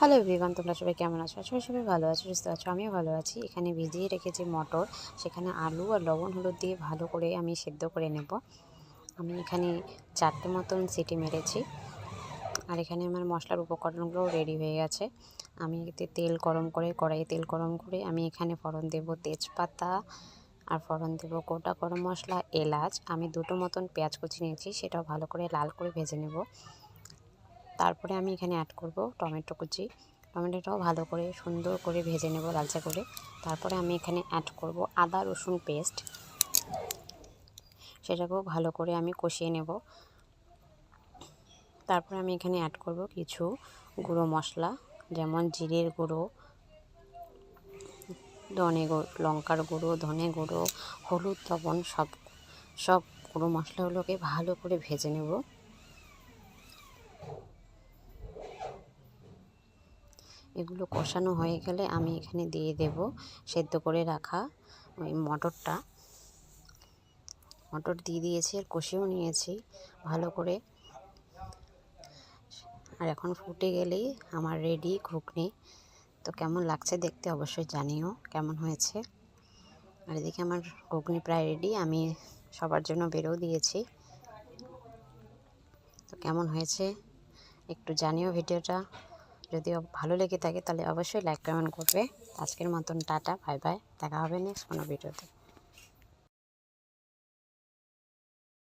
Hello everyone তোমরা সবাই কেমন আছো? সবাই সবাই ভালো আছো, সুস্থ আছো, আমিও ভালো আছি। এখানে ভিজিয়ে রেখেছি মটর, সেখানে আলু আর লবণ হলুদ দিয়ে ভালো করে আমি সেদ্ধ করে নেব। আমি এখানে চারটে মতন সিটি মেরেছি, আর এখানে আমার মশলার উপকরণগুলোও রেডি হয়ে গেছে। আমি এতে তেল গরম করে, কড়াইয়ে তেল গরম করে আমি এখানে ফোড়ন দেব তেজপাতা, আর ফোড়ন দেব গোটা গরম মশলা, এলাচ। আমি দুটো মতন পেঁয়াজ কুচি নিয়েছি, সেটাও ভালো করে লাল করে ভেজে নেব। তারপরে আমি এখানে অ্যাড করব টমেটো কুচি। টমেটোটাও ভালো করে সুন্দর করে ভেজে নেব লালচে করে। তারপরে আমি এখানে অ্যাড করব আদা রসুন পেস্ট সেটাকেও ভালো করে আমি কষিয়ে নেব। তারপরে আমি এখানে অ্যাড করব কিছু গুঁড়ো মশলা, যেমন জিরের গুঁড়ো, ধনে লঙ্কার গুঁড়ো, ধনে গুঁড়ো, হলুদ লবণ, সব সব গুঁড়ো মশলাগুলোকে ভালো করে ভেজে নেব। এগুলো কষানো হয়ে গেলে আমি এখানে দিয়ে দেব সেদ্ধ করে রাখা ওই মটরটা। মটর দিয়ে দিয়েছি আর কষিয়েও নিয়েছি ভালো করে। আর এখন ফুটে গেলেই আমার রেডি ঘুগনি। তো কেমন লাগছে দেখতে অবশ্যই জানিও কেমন হয়েছে। আর এদিকে আমার ঘুগনি প্রায় রেডি, আমি সবার জন্য বেরো দিয়েছি। তো কেমন হয়েছে একটু জানিও ভিডিওটা। যদি ভালো লেগে থাকে, তাহলে অবশ্যই লাইক কমেন্ট করবে। আজকের মতন টাটা বাই বাই দেখা হবে নেক্সট কোনো ভিডিওতে